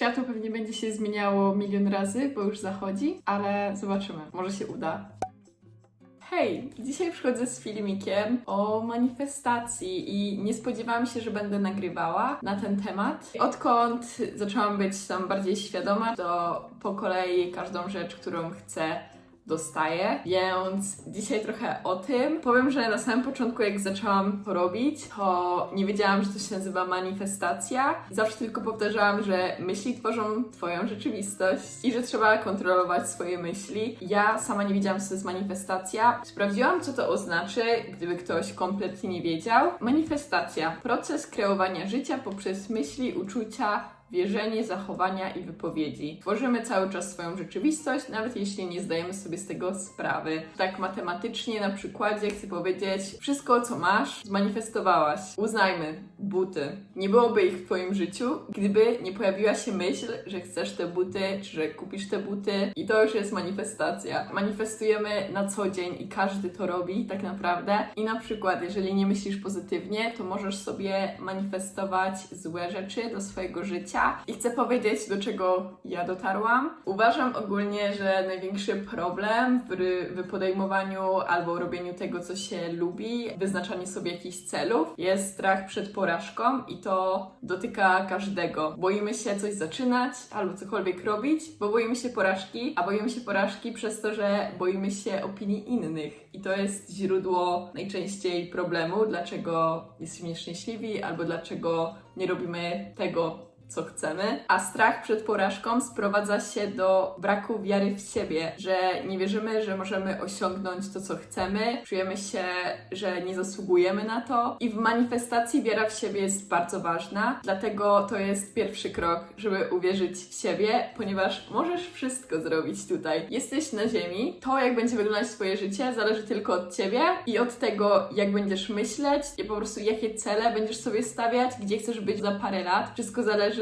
Światło pewnie będzie się zmieniało milion razy, bo już zachodzi, ale zobaczymy. Może się uda. Hej, dzisiaj przychodzę z filmikiem o manifestacji i nie spodziewałam się, że będę nagrywała na ten temat. Odkąd zaczęłam być tam bardziej świadoma, to po kolei każdą rzecz, którą chcę, dostaję, więc dzisiaj trochę o tym. Powiem, że na samym początku, jak zaczęłam to robić, to nie wiedziałam, że to się nazywa manifestacja. Zawsze tylko powtarzałam, że myśli tworzą Twoją rzeczywistość i że trzeba kontrolować swoje myśli. Ja sama nie wiedziałam, co to jest manifestacja. Sprawdziłam, co to oznacza, gdyby ktoś kompletnie nie wiedział. Manifestacja proces kreowania życia poprzez myśli, uczucia, wierzenie, zachowania i wypowiedzi. Tworzymy cały czas swoją rzeczywistość, nawet jeśli nie zdajemy sobie z tego sprawy. Tak matematycznie na przykładzie chcę powiedzieć, wszystko co masz, zmanifestowałaś. Uznajmy, buty. Nie byłoby ich w Twoim życiu, gdyby nie pojawiła się myśl, że chcesz te buty, czy że kupisz te buty i to już jest manifestacja. Manifestujemy na co dzień i każdy to robi tak naprawdę. I na przykład, jeżeli nie myślisz pozytywnie, to możesz sobie manifestować złe rzeczy do swojego życia. I chcę powiedzieć, do czego ja dotarłam. Uważam ogólnie, że największy problem w, podejmowaniu albo robieniu tego, co się lubi, wyznaczaniu sobie jakichś celów, jest strach przed porażką i to dotyka każdego. Boimy się coś zaczynać albo cokolwiek robić, bo boimy się porażki, a boimy się porażki przez to, że boimy się opinii innych. I to jest źródło najczęściej problemu, dlaczego jesteśmy nieszczęśliwi albo dlaczego nie robimy tego, co chcemy, a strach przed porażką sprowadza się do braku wiary w siebie, że nie wierzymy, że możemy osiągnąć to, co chcemy, czujemy się, że nie zasługujemy na to i w manifestacji wiara w siebie jest bardzo ważna, dlatego to jest pierwszy krok, żeby uwierzyć w siebie, ponieważ możesz wszystko zrobić tutaj. Jesteś na ziemi, to jak będzie wyglądać twoje życie zależy tylko od ciebie i od tego, jak będziesz myśleć i po prostu jakie cele będziesz sobie stawiać, gdzie chcesz być za parę lat. Wszystko zależy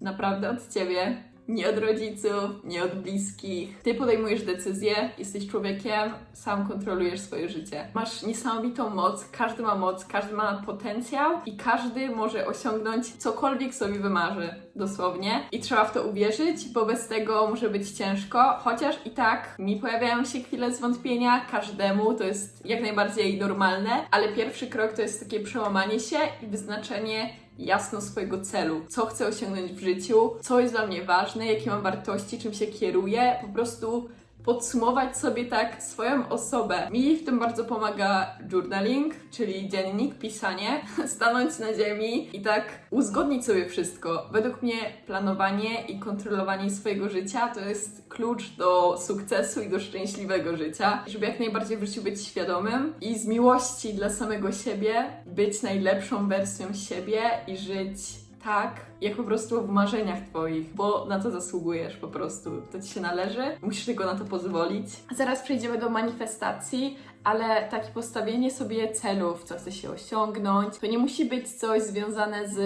naprawdę od ciebie. Nie od rodziców, nie od bliskich. Ty podejmujesz decyzje, jesteś człowiekiem, sam kontrolujesz swoje życie. Masz niesamowitą moc, każdy ma moc, każdy ma potencjał i każdy może osiągnąć cokolwiek sobie wymarzy, dosłownie. I trzeba w to uwierzyć, bo bez tego może być ciężko, chociaż i tak mi pojawiają się chwile zwątpienia, każdemu, to jest jak najbardziej normalne, ale pierwszy krok to jest takie przełamanie się i wyznaczenie jasno swojego celu, co chcę osiągnąć w życiu, co jest dla mnie ważne, jakie mam wartości, czym się kieruję, po prostu podsumować sobie tak swoją osobę. Mi w tym bardzo pomaga journaling, czyli dziennik, pisanie, stanąć na ziemi i tak uzgodnić sobie wszystko. Według mnie planowanie i kontrolowanie swojego życia to jest klucz do sukcesu i do szczęśliwego życia, żeby jak najbardziej w życiu być świadomym i z miłości dla samego siebie być najlepszą wersją siebie i żyć tak, jak po prostu w marzeniach Twoich, bo na to zasługujesz po prostu. To Ci się należy, musisz tylko na to pozwolić. Zaraz przejdziemy do manifestacji, ale takie postawienie sobie celów, co chce się osiągnąć, to nie musi być coś związane z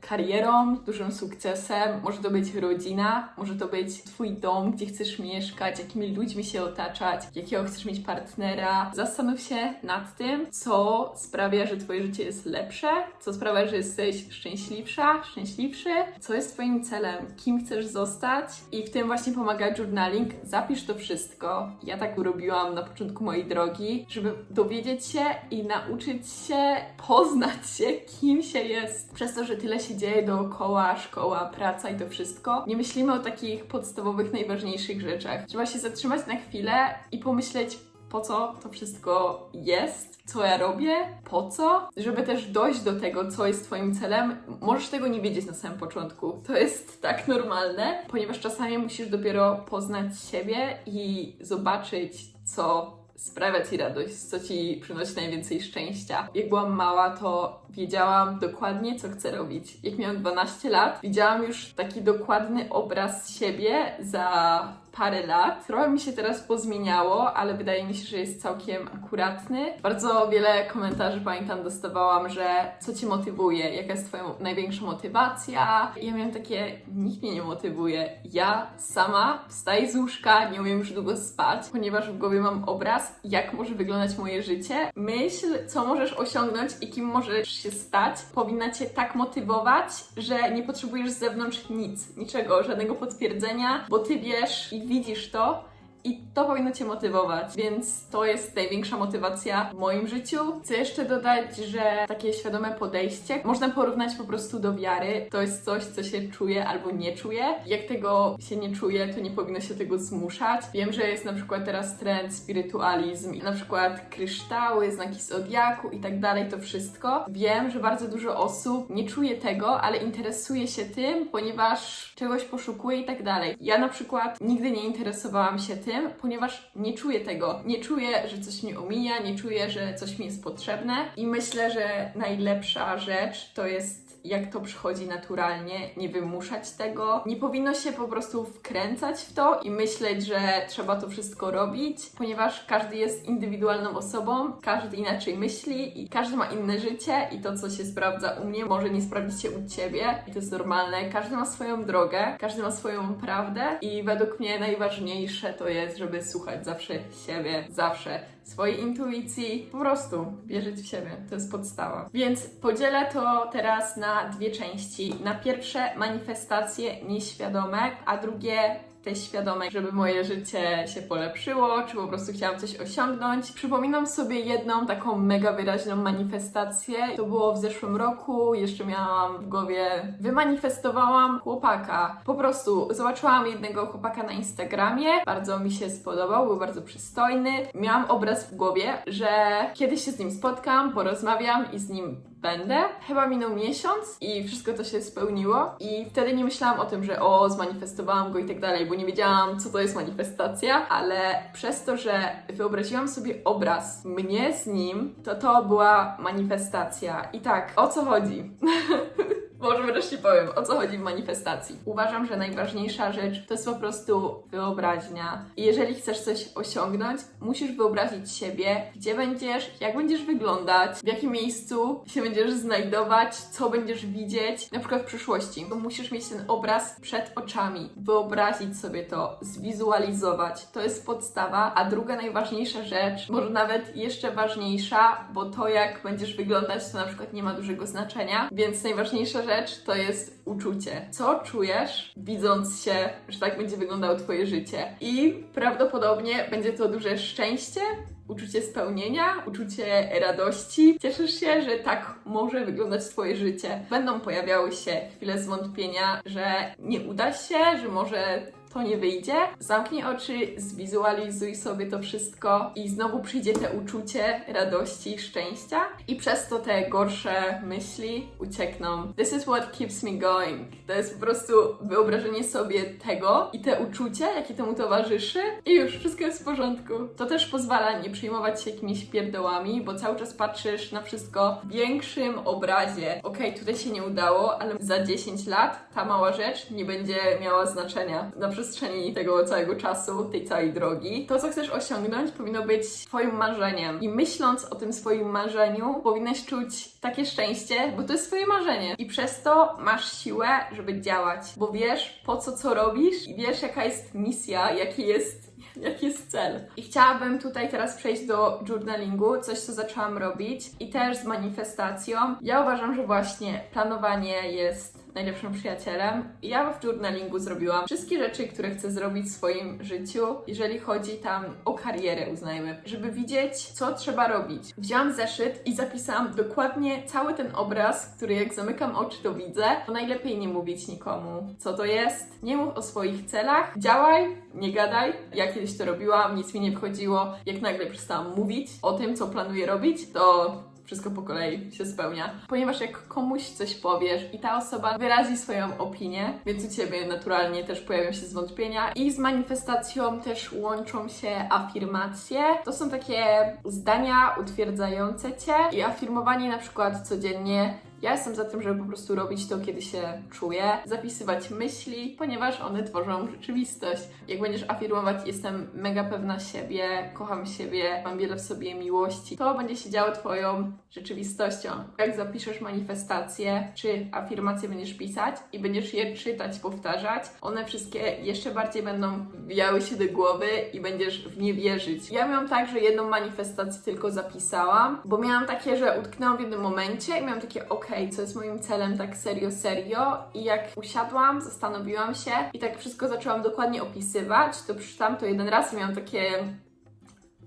karierą, dużym sukcesem, może to być rodzina, może to być Twój dom, gdzie chcesz mieszkać, jakimi ludźmi się otaczać, jakiego chcesz mieć partnera. Zastanów się nad tym, co sprawia, że Twoje życie jest lepsze, co sprawia, że jesteś szczęśliwsza, co jest Twoim celem, kim chcesz zostać i w tym właśnie pomaga journaling. Zapisz to wszystko. Ja tak robiłam na początku mojej drogi, żeby dowiedzieć się i nauczyć się poznać się, kim się jest. Przez to, że tyle się dzieje dookoła, szkoła, praca i to wszystko, nie myślimy o takich podstawowych, najważniejszych rzeczach. Trzeba się zatrzymać na chwilę i pomyśleć, po co to wszystko jest, co ja robię, po co, żeby też dojść do tego, co jest Twoim celem. Możesz tego nie wiedzieć na samym początku. To jest tak normalne, ponieważ czasami musisz dopiero poznać siebie i zobaczyć, co sprawia Ci radość, co Ci przynosi najwięcej szczęścia. Jak byłam mała, to wiedziałam dokładnie, co chcę robić. Jak miałam 12 lat, widziałam już taki dokładny obraz siebie za parę lat. Trochę mi się teraz pozmieniało, ale wydaje mi się, że jest całkiem akuratny. Bardzo wiele komentarzy pamiętam dostawałam, że co cię motywuje, jaka jest twoja największa motywacja. I ja miałam takie, nikt mnie nie motywuje. Ja sama wstaję z łóżka, nie umiem już długo spać, ponieważ w głowie mam obraz, jak może wyglądać moje życie. Myśl, co możesz osiągnąć i kim możesz się stać, powinna cię tak motywować, że nie potrzebujesz z zewnątrz nic, niczego, żadnego potwierdzenia, bo ty wiesz i widzisz to. I to powinno Cię motywować, więc to jest największa motywacja w moim życiu. Chcę jeszcze dodać, że takie świadome podejście można porównać po prostu do wiary. To jest coś, co się czuje albo nie czuje. Jak tego się nie czuje, to nie powinno się tego zmuszać. Wiem, że jest na przykład teraz trend spirytualizm, na przykład kryształy, znaki zodiaku i tak dalej, to wszystko. Wiem, że bardzo dużo osób nie czuje tego, ale interesuje się tym, ponieważ czegoś poszukuje i tak dalej. Ja na przykład nigdy nie interesowałam się tym, ponieważ nie czuję tego. Nie czuję, że coś mnie omija, nie czuję, że coś mi jest potrzebne i myślę, że najlepsza rzecz to jest jak to przychodzi naturalnie, nie wymuszać tego. Nie powinno się po prostu wkręcać w to i myśleć, że trzeba to wszystko robić, ponieważ każdy jest indywidualną osobą, każdy inaczej myśli i każdy ma inne życie i to, co się sprawdza u mnie, może nie sprawdzić się u ciebie i to jest normalne. Każdy ma swoją drogę, każdy ma swoją prawdę i według mnie najważniejsze to jest, żeby słuchać zawsze siebie, zawsze swojej intuicji, po prostu wierzyć w siebie. To jest podstawa. Więc podzielę to teraz na dwie części. Na pierwsze manifestacje nieświadome, a drugie te świadome, żeby moje życie się polepszyło, czy po prostu chciałam coś osiągnąć. Przypominam sobie jedną taką mega wyraźną manifestację. To było w zeszłym roku, jeszcze miałam w głowie, wymanifestowałam chłopaka. Po prostu zobaczyłam jednego chłopaka na Instagramie, bardzo mi się spodobał, był bardzo przystojny. Miałam obraz w głowie, że kiedyś się z nim spotkam, porozmawiam i z nim będę. Chyba minął miesiąc i wszystko to się spełniło. I wtedy nie myślałam o tym, że o, zmanifestowałam go i tak dalej, bo nie wiedziałam, co to jest manifestacja, ale przez to, że wyobraziłam sobie obraz mnie z nim, to to była manifestacja. I tak, o co chodzi? Może wreszcie powiem, o co chodzi w manifestacji. Uważam, że najważniejsza rzecz to jest po prostu wyobraźnia. I jeżeli chcesz coś osiągnąć, musisz wyobrazić siebie, gdzie będziesz, jak będziesz wyglądać, w jakim miejscu się będziesz znajdować, co będziesz widzieć, na przykład w przyszłości. Bo musisz mieć ten obraz przed oczami, wyobrazić sobie to, zwizualizować. To jest podstawa. A druga najważniejsza rzecz, może nawet jeszcze ważniejsza, bo to jak będziesz wyglądać, to na przykład nie ma dużego znaczenia, więc najważniejsza rzecz to jest uczucie. Co czujesz, widząc się, że tak będzie wyglądało Twoje życie? I prawdopodobnie będzie to duże szczęście, uczucie spełnienia, uczucie radości. Cieszysz się, że tak może wyglądać Twoje życie. Będą pojawiały się chwile zwątpienia, że nie uda się, że może to nie wyjdzie. Zamknij oczy, zwizualizuj sobie to wszystko i znowu przyjdzie te uczucie radości, szczęścia i przez to te gorsze myśli uciekną. This is what keeps me going. To jest po prostu wyobrażenie sobie tego i te uczucie, jakie temu towarzyszy i już wszystko jest w porządku. To też pozwala nie przejmować się jakimiś pierdołami, bo cały czas patrzysz na wszystko w większym obrazie. Okej, tutaj się nie udało, ale za 10 lat ta mała rzecz nie będzie miała znaczenia na przestrzeni tego całego czasu, tej całej drogi. To, co chcesz osiągnąć, powinno być Twoim marzeniem. I myśląc o tym swoim marzeniu, powinnaś czuć takie szczęście, bo to jest Twoje marzenie. I przez to masz siłę, żeby działać, bo wiesz po co co robisz i wiesz jaka jest misja, jaki jest jaki jest cel. I chciałabym tutaj teraz przejść do journalingu, coś co zaczęłam robić i też z manifestacją. Ja uważam, że właśnie planowanie jest najlepszym przyjacielem. Ja w journalingu zrobiłam wszystkie rzeczy, które chcę zrobić w swoim życiu, jeżeli chodzi tam o karierę, uznajmy, żeby widzieć, co trzeba robić. Wzięłam zeszyt i zapisałam dokładnie cały ten obraz, który jak zamykam oczy, to widzę. To najlepiej nie mówić nikomu, co to jest. Nie mów o swoich celach, działaj, nie gadaj. Ja kiedyś to robiłam, nic mi nie wchodziło. Jak nagle przestałam mówić o tym, co planuję robić, to wszystko po kolei się spełnia. Ponieważ jak komuś coś powiesz i ta osoba wyrazi swoją opinię, więc u Ciebie naturalnie też pojawią się zwątpienia i z manifestacją też łączą się afirmacje. To są takie zdania utwierdzające Cię i afirmowanie na przykład codziennie Ja jestem za tym, żeby po prostu robić to, kiedy się czuję, zapisywać myśli, ponieważ one tworzą rzeczywistość. Jak będziesz afirmować, jestem mega pewna siebie, kocham siebie, mam wiele w sobie miłości, to będzie się działo Twoją rzeczywistością. Jak zapiszesz manifestacje, czy afirmacje będziesz pisać i będziesz je czytać, powtarzać, one wszystkie jeszcze bardziej będą wbijały się do głowy i będziesz w nie wierzyć. Ja miałam tak, że jedną manifestację tylko zapisałam, bo miałam takie, że utknęłam w jednym momencie i miałam takie, okej, co jest moim celem, tak serio, serio. I jak usiadłam, zastanowiłam się i tak wszystko zaczęłam dokładnie opisywać, to przeczytałam to jeden raz i miałam takie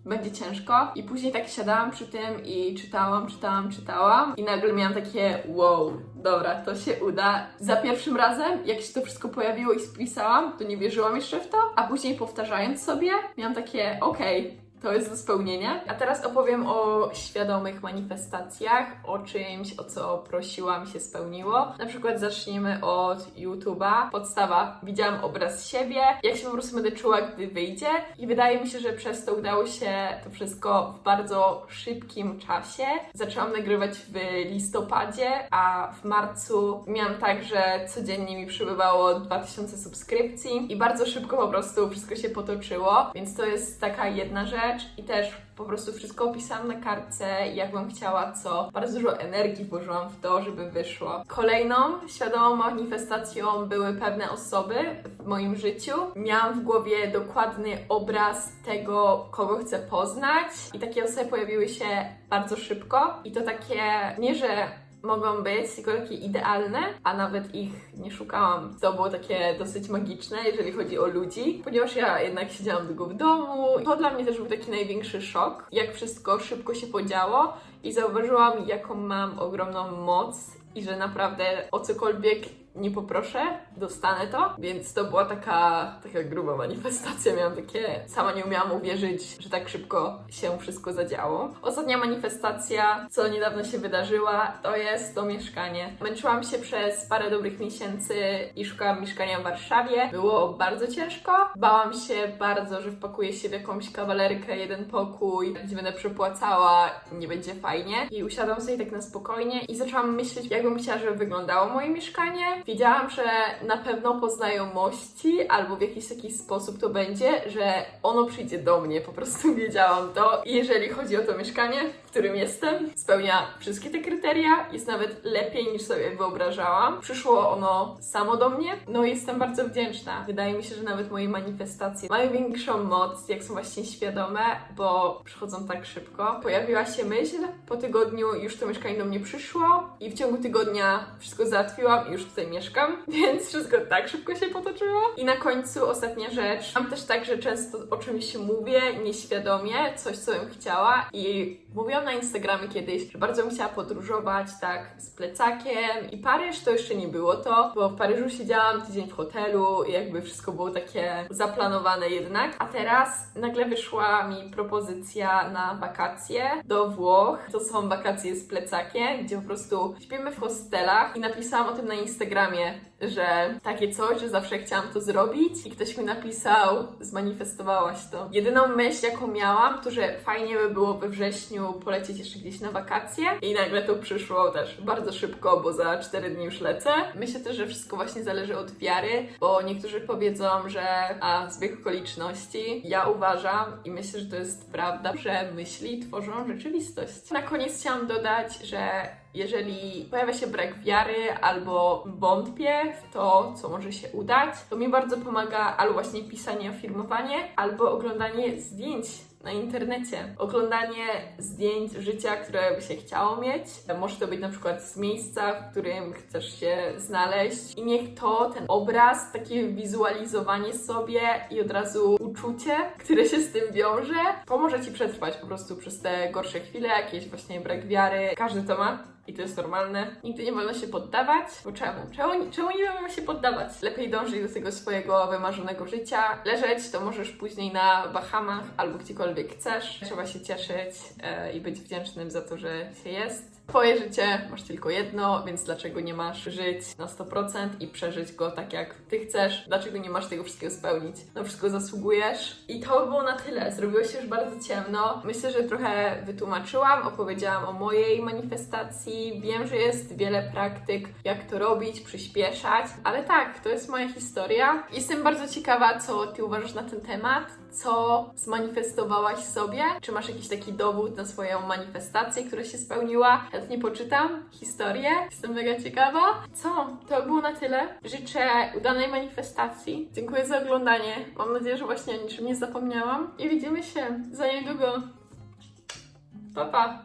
będzie ciężko. I później tak siadałam przy tym i czytałam, czytałam, czytałam. I nagle miałam takie wow, dobra, to się uda. Za pierwszym razem, jak się to wszystko pojawiło i spisałam, to nie wierzyłam jeszcze w to. A później powtarzając sobie, miałam takie okej. To jest do spełnienia. A teraz opowiem o świadomych manifestacjach, o czymś, o co prosiłam, się spełniło. Na przykład zacznijmy od YouTube'a. Podstawa. Widziałam obraz siebie, jak się po prostu będę czuła, gdy wyjdzie. I wydaje mi się, że przez to udało się to wszystko w bardzo szybkim czasie. Zaczęłam nagrywać w listopadzie, a w marcu miałam tak, że codziennie mi przybywało 2000 subskrypcji i bardzo szybko po prostu wszystko się potoczyło. Więc to jest taka jedna rzecz i też po prostu wszystko opisałam na kartce, jakbym chciała, co. Bardzo dużo energii włożyłam w to, żeby wyszło. Kolejną świadomą manifestacją były pewne osoby w moim życiu. Miałam w głowie dokładny obraz tego, kogo chcę poznać i takie osoby pojawiły się bardzo szybko i to takie, nie że mogą być, takie idealne, a nawet ich nie szukałam. To było takie dosyć magiczne, jeżeli chodzi o ludzi, ponieważ ja jednak siedziałam długo w domu. To dla mnie też był taki największy szok, jak wszystko szybko się podziało i zauważyłam, jaką mam ogromną moc i że naprawdę o cokolwiek nie poproszę, dostanę to, więc to była taka, taka gruba manifestacja. Miałam takie, sama nie umiałam uwierzyć, że tak szybko się wszystko zadziało. Ostatnia manifestacja, co niedawno się wydarzyła, to jest to mieszkanie. Męczyłam się przez parę dobrych miesięcy i szukałam mieszkania w Warszawie. Było bardzo ciężko. Bałam się bardzo, że wpakuję się w jakąś kawalerkę, jeden pokój, gdzie będę przepłacała, nie będzie fajnie. I usiadłam sobie tak na spokojnie i zaczęłam myśleć, jakbym chciała, żeby wyglądało moje mieszkanie. Wiedziałam, że na pewno po znajomości albo w jakiś taki sposób to będzie, że ono przyjdzie do mnie. Po prostu wiedziałam to. I jeżeli chodzi o to mieszkanie, w którym jestem, spełnia wszystkie te kryteria. Jest nawet lepiej niż sobie wyobrażałam. Przyszło ono samo do mnie. No i jestem bardzo wdzięczna. Wydaje mi się, że nawet moje manifestacje mają większą moc, jak są właśnie świadome, bo przychodzą tak szybko. Pojawiła się myśl, po tygodniu już to mieszkanie do mnie przyszło i w ciągu tygodnia wszystko załatwiłam i już tutaj mieszkam, więc wszystko tak szybko się potoczyło. I na końcu ostatnia rzecz. Mam też tak, że często o czymś mówię nieświadomie, coś co bym chciała i mówiłam na Instagramie kiedyś, że bardzo bym chciała podróżować tak z plecakiem i Paryż to jeszcze nie było to, bo w Paryżu siedziałam tydzień w hotelu i jakby wszystko było takie zaplanowane jednak. A teraz nagle wyszła mi propozycja na wakacje do Włoch. To są wakacje z plecakiem, gdzie po prostu śpimy w hostelach i napisałam o tym na Instagramie, że takie coś, że zawsze chciałam to zrobić i ktoś mi napisał, zmanifestowałaś to. Jedyną myśl, jaką miałam, to że fajnie by było we wrześniu polecieć jeszcze gdzieś na wakacje i nagle to przyszło też bardzo szybko, bo za 4 dni już lecę. Myślę też, że wszystko właśnie zależy od wiary, bo niektórzy powiedzą, że a zbieg okoliczności. Ja uważam i myślę, że to jest prawda, że myśli tworzą rzeczywistość. Na koniec chciałam dodać, że jeżeli pojawia się brak wiary albo wątpię w to, co może się udać, to mi bardzo pomaga albo właśnie pisanie, afirmowanie, albo oglądanie zdjęć na internecie. Oglądanie zdjęć życia, które by się chciało mieć. Może to być na przykład z miejsca, w którym chcesz się znaleźć. I niech to, ten obraz, takie wizualizowanie sobie i od razu uczucie, które się z tym wiąże, pomoże Ci przetrwać po prostu przez te gorsze chwile, jakieś właśnie brak wiary. Każdy to ma. I to jest normalne. Nigdy nie wolno się poddawać. Bo czemu? Czemu, czemu nie wolno się poddawać? Lepiej dążyć do tego swojego wymarzonego życia. Leżeć to możesz później na Bahamach albo gdziekolwiek chcesz. Trzeba się cieszyć e, i być wdzięcznym za to, że się jest. Twoje życie masz tylko jedno, więc dlaczego nie masz żyć na 100% i przeżyć go tak jak ty chcesz? Dlaczego nie masz tego wszystkiego spełnić? No wszystko zasługujesz. I to by było na tyle. Zrobiło się już bardzo ciemno. Myślę, że trochę wytłumaczyłam, opowiedziałam o mojej manifestacji medytacji. Wiem, że jest wiele praktyk, jak to robić, przyspieszać, ale tak, to jest moja historia. Jestem bardzo ciekawa, co Ty uważasz na ten temat, co zmanifestowałaś sobie. Czy masz jakiś taki dowód na swoją manifestację, która się spełniła? Chętnie poczytam historię. Jestem mega ciekawa. Co? To było na tyle. Życzę udanej manifestacji. Dziękuję za oglądanie. Mam nadzieję, że właśnie o niczym nie zapomniałam. I widzimy się za niedługo. Pa, pa!